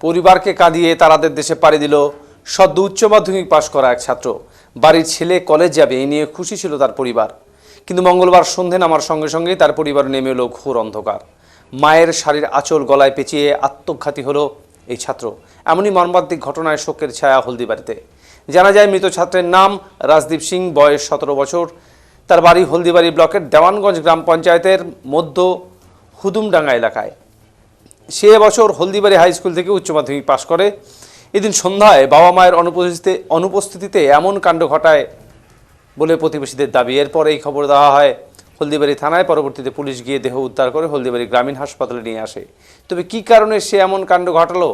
পরিবারকে কাঁদিয়ে তারাদের দেশে পাড়ি দিল সদ্য উচ্চ মাধ্যমিক পাশ করা এক ছাত্র। বাড়ির ছেলে কলেজ যাবে, এই নিয়ে খুশি ছিল তার পরিবার। কিন্তু মঙ্গলবার সন্ধে নামার সঙ্গে সঙ্গেই তার পরিবার নেমে এলো ঘোর অন্ধকার। মায়ের শাড়ির আঁচল গলায় পেঁচিয়ে আত্মঘাতী হলো এই ছাত্র। এমনই মর্মান্তিক ঘটনায় শোকের ছায়া হলদিবাড়িতে। জানা যায়, মৃত ছাত্রের নাম রাজদীপ সিং, বয়স সতেরো বছর। তার বাড়ি হলদিবাড়ি ব্লকের দেওয়ানগঞ্জ গ্রাম পঞ্চায়েতের মধ্য হুদুমডাঙ্গা এলাকায়। সে এবছর হলদিবাড়ি হাই স্কুল থেকে উচ্চ মাধ্যমিক পাশ করে। এদিন সন্ধ্যায় বাবা মায়ের অনুপস্থিতিতে অনুপস্থিতিতে এমন কাণ্ড ঘটায় বলে প্রতিবেশীদের দাবি। এরপর এই খবর দেওয়া হয়, হলদিবাড়ি থানায় পরবর্তীতে পুলিশ গিয়ে দেহ উদ্ধার করে হলদিবাড়ি গ্রামীণ হাসপাতালে নিয়ে আসে। তবে কী কারণে সে এমন কাণ্ড ঘটালো,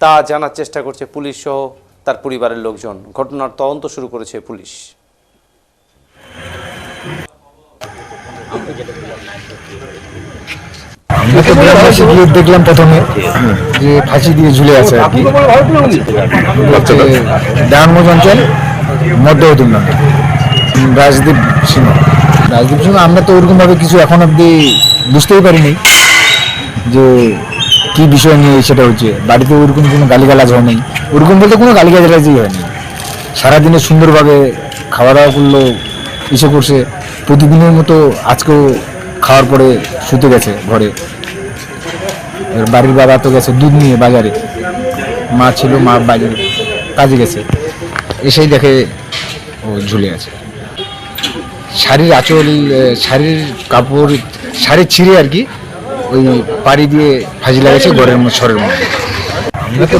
তা জানার চেষ্টা করছে পুলিশ সহ তার পরিবারের লোকজন। ঘটনার তদন্ত শুরু করেছে পুলিশ। আমরা তো গ্রামবাসী গিয়ে দেখলাম প্রথমে যে ফাঁসি দিয়ে ঝুলে আছে আর কি। অঞ্চল মধ্য উদুমনাম রাজদীপ সিংহ। রাজদীপ সিংহ আমরা তো ওরকম ভাবে কিছু এখন অব্দি বুঝতেই পারিনি যে কি বিষয় নিয়ে সেটা হচ্ছে। বাড়িতে ওরকম কোনো গালিগালাজ হয়নি ওরকম বলতে কোনো গালিগালাজই হয়নি সারাদিনে সুন্দরভাবে খাওয়া দাওয়া করল এসে করছে। প্রতিদিনের মতো আজকেও খাওয়ার পরে শুতে গেছে ঘরে। এবার বাড়ির বাবা তো গেছে দুধ নিয়ে বাজারে। মা ছিল, মা বাজারে কাজে গেছে। এসেই দেখে ও ঝুলে আছে। শাড়ির আঁচল শাড়ির কাপড়, শাড়ি ছিঁড়ে আর কি, ওই পাড়ি দিয়ে ফাঁসি লাগাইছে ঘরের সরের মধ্যে। আমরা তো